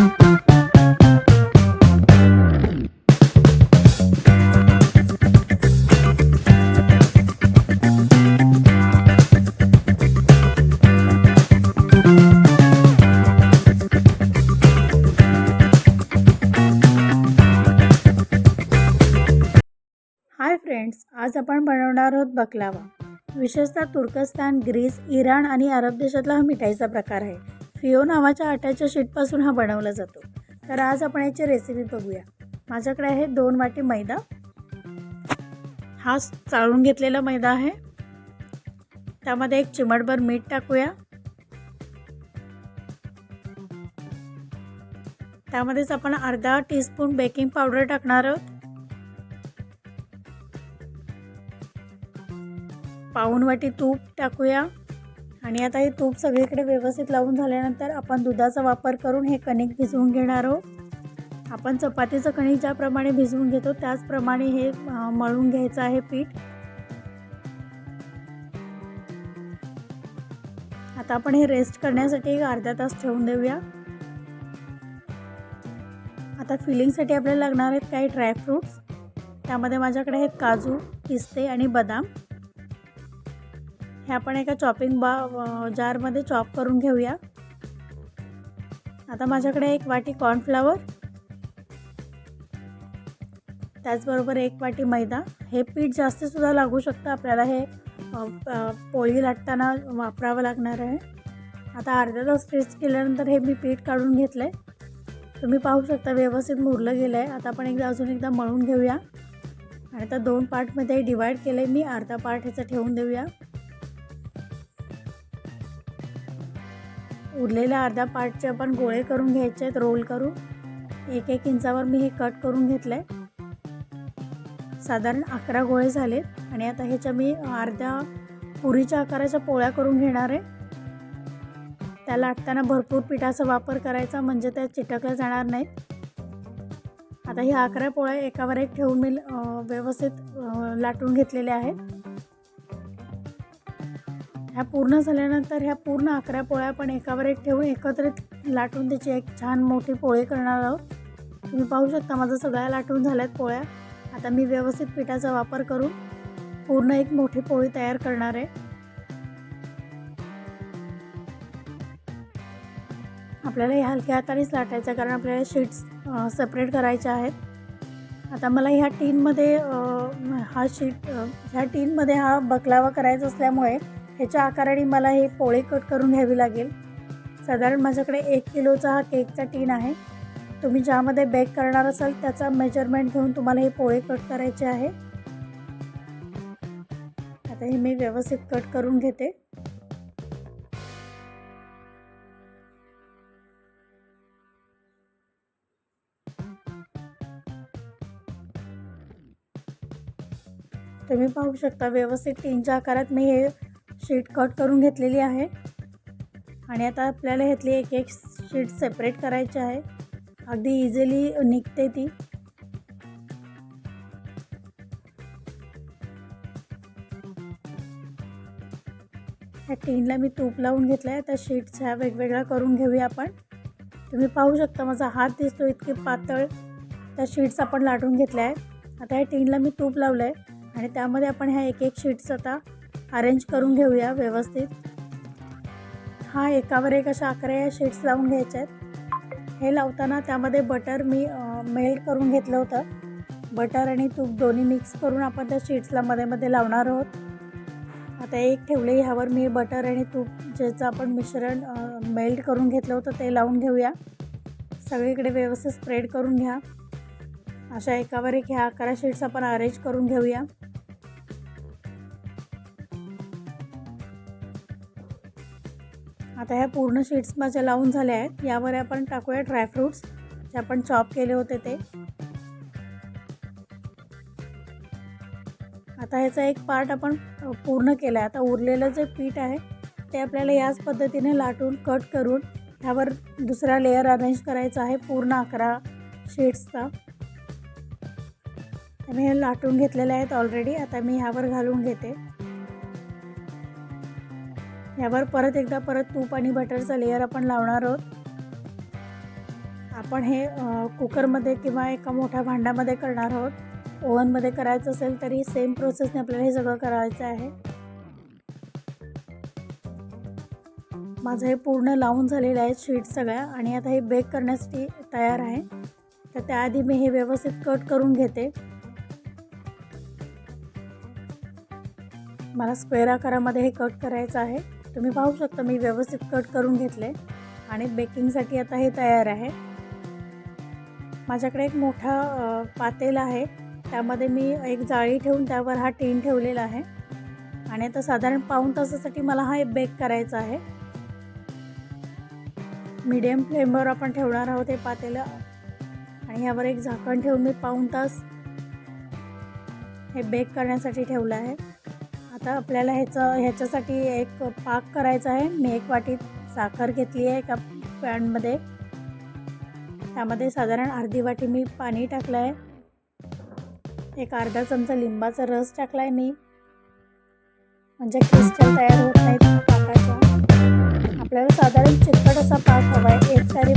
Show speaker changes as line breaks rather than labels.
Hi friends आज आपण बनवणार आहोत बकलावा. विशेषतः तुर्कस्तान ग्रीस इराण आणि अरब देशातला हा मिठाईचा प्रकार आहे. फिओ नावाच्या आट्याच्या शीटपासून हा बनवला जातो. तर आज आपण याची रेसिपी बघूया. माझ्याकडे आहे दोन वाटी मैदा. हा चाळून घेतलेला मैदा आहे. त्यामध्ये एक चिमटभर मीठ टाकूया. त्यामध्येच आपण अर्धा टीस्पून बेकिंग पावडर टाकणार आहोत. पाऊण वाटी तूप टाकूया. आणि आता हे तूप सगळीकडे व्यवस्थित लावून झाल्यानंतर आपण दुधाचा वापर करून हे कणिक भिजवून घेणार आहोत. आपण चपातीचं कणिक ज्याप्रमाणे भिजवून घेतो त्याचप्रमाणे हे मळून घ्यायचं आहे पीठ. आता आपण हे रेस्ट करण्यासाठी एक अर्धा तास ठेवून देऊया. आता फिलिंगसाठी आपल्याला लागणार आहेत काही ड्रायफ्रूट्स त्यामध्ये माझ्याकडे आहेत काजू पिस्ते आणि बदाम. हे आपण एका चॉपिंग बा जारमध्ये चॉप करून घेऊया. आता माझ्याकडे एक वाटी कॉर्नफ्लावर त्याचबरोबर एक वाटी मैदा. हे पीठ जास्तसुद्धा लागू शकतं आपल्याला हे पोळी लाटताना वापरावं लागणार आहे. आता अर्धा तास फ्रीज केल्यानंतर हे मी पीठ काढून घेतलं आहे तुम्ही पाहू शकता व्यवस्थित मुरलं गेलं आहे आता आपण एकदा अजून एकदा मळून घेऊया. आणि आता दोन पार्टमध्ये डिवाईड केलं आहे मी अर्धा पार्ट ह्याचा ठेवून देऊया. उरलेल्या अर्ध्या पार्टचे आपण गोळे करून घ्यायचे आहेत रोल करून. एक एक इंचावर मी हे कट करून घेतलं आहे साधारण अकरा गोळे झालेत आणि आता ह्याच्या मी अर्ध्या पुरीच्या आकाराच्या पोळ्या करून घेणार आहे. त्या लाटताना भरपूर पिठाचा वापर करायचा म्हणजे त्या चिटकल्या जाणार नाहीत. आता ही अकरा पोळ्या एकावर एक ठेवून मी व्यवस्थित लाटून घेतलेल्या आहेत. ह्या पूर्ण झाल्यानंतर ह्या पूर्ण अकरा पोळ्या आपण एकावर एक ठेवून एकत्रित लाटून त्याची एक छान मोठी पोळी करणार आहोत. तुम्ही पाहू शकता माझं सगळ्या लाटून झाल्यात पोळ्या. आता मी व्यवस्थित पिठाचा वापर करून पूर्ण एक मोठी पोळी तयार करणार आहे. आपल्याला हे हलक्या हातानेच लाटायचं कारण आपल्याला शीट्स सेपरेट करायच्या आहेत. आता मला ह्या टीनमध्ये हा शीट ह्या टीनमध्ये हा बकलावा करायचा असल्यामुळे ह्याच्या आकाराने मला हे पोळे कट करून घ्यावी लागेल. साधारण माझ्याकडे एक किलोचा हा केकचा टीन आहे. तुम्ही ज्यामध्ये बेक करणार असाल त्याचा मेजरमेंट घेऊन तुम्हाला हे पोळे कट करायचे आहे. आता हे मी व्यवस्थित कट करून घेते. तुम्ही पाहू शकता व्यवस्थित टीनच्या आकारात मी हे शीट कट करून घेतलेली आहे. आणि आता आपल्याला ह्यातली एक एक शीट सेपरेट करायची आहे. अगदी इझिली निघते ती. ह्या टीनला मी तूप लावून घेतलं आहे त्या शीट्स ह्या वेगवेगळ्या करून घेऊया आपण. तुम्ही पाहू शकता माझा हात दिसतो इतके पातळ. त्या शीट्स आपण लाटून घेतल्या आहेत. आता ह्या टीनला मी तूप लावलं आहे आणि त्यामध्ये आपण ह्या एक एक शीट्स आता अरेंज करून घेऊया व्यवस्थित. हा एकावर एक अशा अकरा या शीट्स लावून घ्यायच्या आहेत. हे लावताना त्यामध्ये बटर मी मेल्ट करून घेतलं होतं. बटर आणि तूप दोन्ही मिक्स करून आपण त्या शीट्सला मध्ये मध्ये लावणार आहोत. आता एक ठेवले ह्यावर मी बटर आणि तूप ज्याचं आपण मिश्रण मेल्ट करून घेतलं होतं ते लावून घेऊया. सगळीकडे व्यवस्थित स्प्रेड करून घ्या. अशा एकावर एक ह्या अकरा शीट्स आपण अरेंज करून घेऊया. आता ह्या पूर्ण शीट्स माझ्या लावून झाल्या आहेत. यावर आपण टाकूया ड्रायफ्रूट्स जे आपण चॉप केले होते ते. आता ह्याचा एक पार्ट आपण पूर्ण केला आहे आता उरलेलं जे पीठ आहे ते आपल्याला याच पद्धतीने लाटून कट करून ह्यावर दुसरा लेअर अरेंज करायचा आहे पूर्ण अकरा शीट्सचा मी हे लाटून घेतलेले आहेत ऑलरेडी आता मी ह्यावर घालून घेते. यावर परत एकदा परत तूप आणि बटरचा लेअर आपण लावणार आहोत. आपण हे कुकरमध्ये किंवा एका मोठ्या भांड्यामध्ये करणार आहोत. ओव्हनमध्ये करायचं असेल तरी सेम प्रोसेसने आपल्याला हे सगळं करायचं आहे. माझं हे पूर्ण लावून झालेलं आहे शीट सगळ्या आणि आता हे बेक करण्यासाठी तयार आहे. तर त्याआधी मी हे व्यवस्थित कट करून घेते. मला स्क्वेअर आकारामध्ये हे कट करायचं आहे. तुम्ही पाहू शकता मी व्यवस्थित कट करून घेतले. आणि बेकिंगसाठी आता हे तयार आहे. माझ्याकडे एक मोठा पातेल आहे. त्यामध्ये मी एक जाळी ठेवून त्यावर हा टीन ठेवलेला आहे. आणि आता साधारण पाऊण तासासाठी मला हा बेक करायचा आहे. मीडियम फ्लेमवर आपण ठेवणार आहोत हे पातेलं. आणि यावर एक झाकण ठेवून मी पाऊण तास हे बेक करण्यासाठी ठेवलं आहे. आता आपल्याला ह्याचं ह्याच्यासाठी एक पाक करायचा आहे. मी एक वाटी साखर घेतली आहे एका पॅनमध्ये. त्यामध्ये साधारण अर्धी वाटी मी पाणी टाकलं आहे एक अर्धा चमचा लिंबाचा रस टाकला आहे मी. म्हणजे क्रिस्टल तयार होत नाहीत पाकाचा. आपल्याला साधारण चिकट असा पाक हवा आहे एक सारी